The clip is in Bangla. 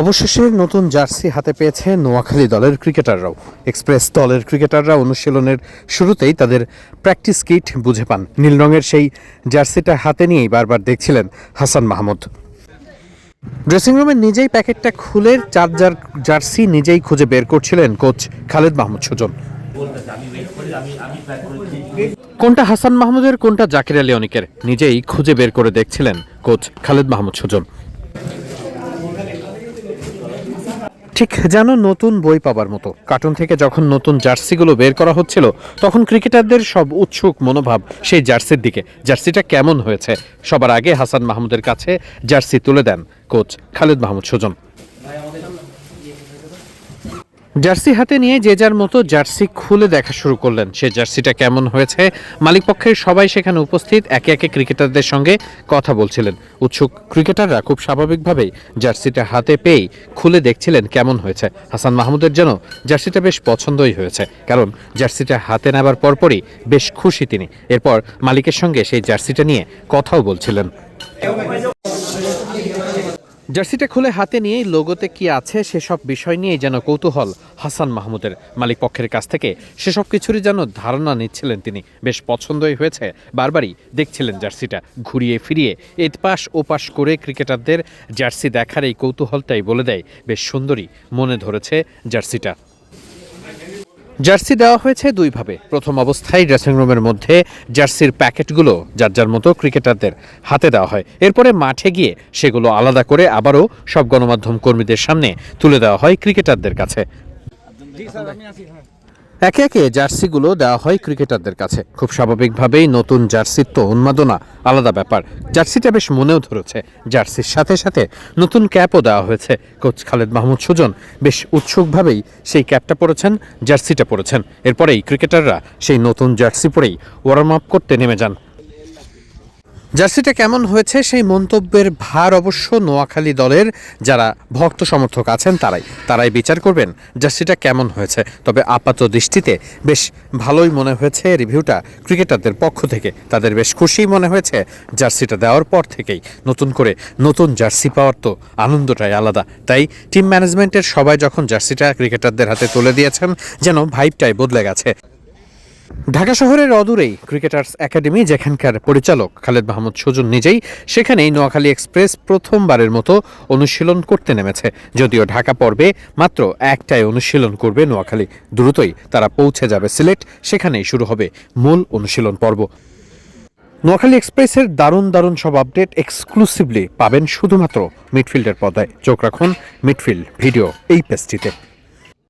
অবশেষে নতুন জার্সি হাতে পেয়েছে নোয়াখালী দলের ক্রিকেটাররাও। এক্সপ্রেস দলের ক্রিকেটাররা অনুশীলনের শুরুতেই তাদের প্র্যাকটিস কিট বুঝে পান। নীল রঙের সেই জার্সিটা হাতে নিয়েই বারবার দেখছিলেন হাসান মাহমুদ। ড্রেসিং রুমে নিজেই প্যাকেটটা খুলে চার্জার জার্সি নিজেই খুঁজে বের করছিলেন কোচ খালেদ মাহমুদ সুজন। কোনটা হাসান মাহমুদের, কোনটা জাকির আলী অনিকের, নিজেই খুঁজে বের করে দেখছিলেন কোচ খালেদ মাহমুদ সুজন। ঠিক যেন নতুন বই পাবার মতো। কার্টুন থেকে যখন নতুন জার্সিগুলো বের করা হচ্ছিল, তখন ক্রিকেটারদের সব উৎসুক মনোভাব সেই জার্সির দিকে। জার্সিটা কেমন হয়েছে? সবার আগে হাসান মাহমুদের কাছে জার্সি তুলে দেন কোচ খালেদ মাহমুদ সুজন। জার্সি হাতে নিয়ে যে যার মতো জার্সি খুলে দেখা শুরু করলেন। সে জার্সিটা কেমন হয়েছে? মালিকপক্ষের সবাই সেখানে উপস্থিত, একে একে ক্রিকেটারদের সঙ্গে কথা বলছিলেন। উৎসুক ক্রিকেটাররা খুব স্বাভাবিকভাবেই জার্সিটা হাতে পেয়েই খুলে দেখছিলেন কেমন হয়েছে। হাসান মাহমুদের যেন জার্সিটা বেশ পছন্দই হয়েছে, কারণ জার্সিটা হাতে নেবার পরপরই বেশ খুশি তিনি। এরপর মালিকের সঙ্গে সেই জার্সিটা নিয়ে কথাও বলছিলেন। জার্সিটা খুলে হাতে নিয়ে লোগোতে কি আছে সেসব বিষয় নিয়ে যেন কৌতূহল হাসান মাহমুদের মালিক পক্ষের কাছ থেকে। সেসব কিছুরই যেন ধারণা নিচ্ছিলেন তিনি। বেশ পছন্দই হয়েছে। বারবারই দেখছিলেন জার্সিটা ঘুরিয়ে ফিরিয়ে। এতপাস ওপাশ করে ক্রিকেটারদের জার্সি দেখার এই কৌতূহলটাই বলে দেয়। বেশ সুন্দরী মনে ধরেছে জার্সিটা। জার্সি দেওয়া হয়েছে দুইভাবে। প্রথম অবস্থায় ড্রেসিং রুমের মধ্যে জার্সির প্যাকেটগুলো, যার যার মতো ক্রিকেটারদের হাতে দেওয়া হয়। এরপরে মাঠে গিয়ে সেগুলো আলাদা করে আবারও সব গণমাধ্যম কর্মীদের সামনে তুলে দেওয়া হয় ক্রিকেটারদের কাছে। একে একে জার্সিগুলো দেওয়া হয় ক্রিকেটারদের কাছে। খুব স্বাভাবিকভাবেই নতুন জার্সির তো উন্মাদনা আলাদা ব্যাপার। জার্সিটা বেশ মনেও ধরেছে। জার্সির সাথে সাথে নতুন ক্যাপও দেওয়া হয়েছে। কোচ খালেদ মাহমুদ সুজন বেশ উৎসুকভাবেই সেই ক্যাপটা পরেছেন, জার্সিটা পরেছেন। এরপরেই ক্রিকেটাররা সেই নতুন জার্সি পরেই ওয়ার্ম আপ করতে নেমে যান। জার্সিটা কেমন হয়েছে সেই মন্তব্যের ভার অবশ্য নোয়াখালী দলের, যারা ভক্ত সমর্থক আছেন তারাই। তারাই বিচার করবেন জার্সিটা কেমন হয়েছে। তবে আপাত দৃষ্টিতে বেশ ভালোই মনে হয়েছে রিভিউটা ক্রিকেটারদের পক্ষ থেকে। তাদের বেশ খুশিই মনে হয়েছে জার্সিটা দেওয়ার পর থেকেই। নতুন করে নতুন জার্সি পাওয়ার তো আনন্দটাই আলাদা। তাই টিম ম্যানেজমেন্টের সবাই যখন জার্সিটা ক্রিকেটারদের হাতে তুলে দিয়েছেন, যেন ভাইবটাই বদলে গেছে। ঢাকা শহরের অদূরেই ক্রিকেটার্স একাডেমি, যেখানকার পরিচালক খালেদ মাহমুদ সুজন নিজেই সেখানেই নোয়াখালী এক্সপ্রেস প্রথমবারের মতো অনুশীলন করতে নেমেছে। যদিও ঢাকা পর্বে মাত্র একটাই অনুশীলন করবে নোয়াখালী, দ্রুতই তারা পৌঁছে যাবে সিলেট, সেখানেই শুরু হবে মূল অনুশীলন পর্ব। নোয়াখালী এক্সপ্রেসের দারুণ দারুণ সব আপডেট এক্সক্লুসিভলি পাবেন শুধুমাত্র মিডফিল্ডের পর্দায়। চোখ রাখুন, মিডফিল্ড ভিডিও এই পেজটিতে।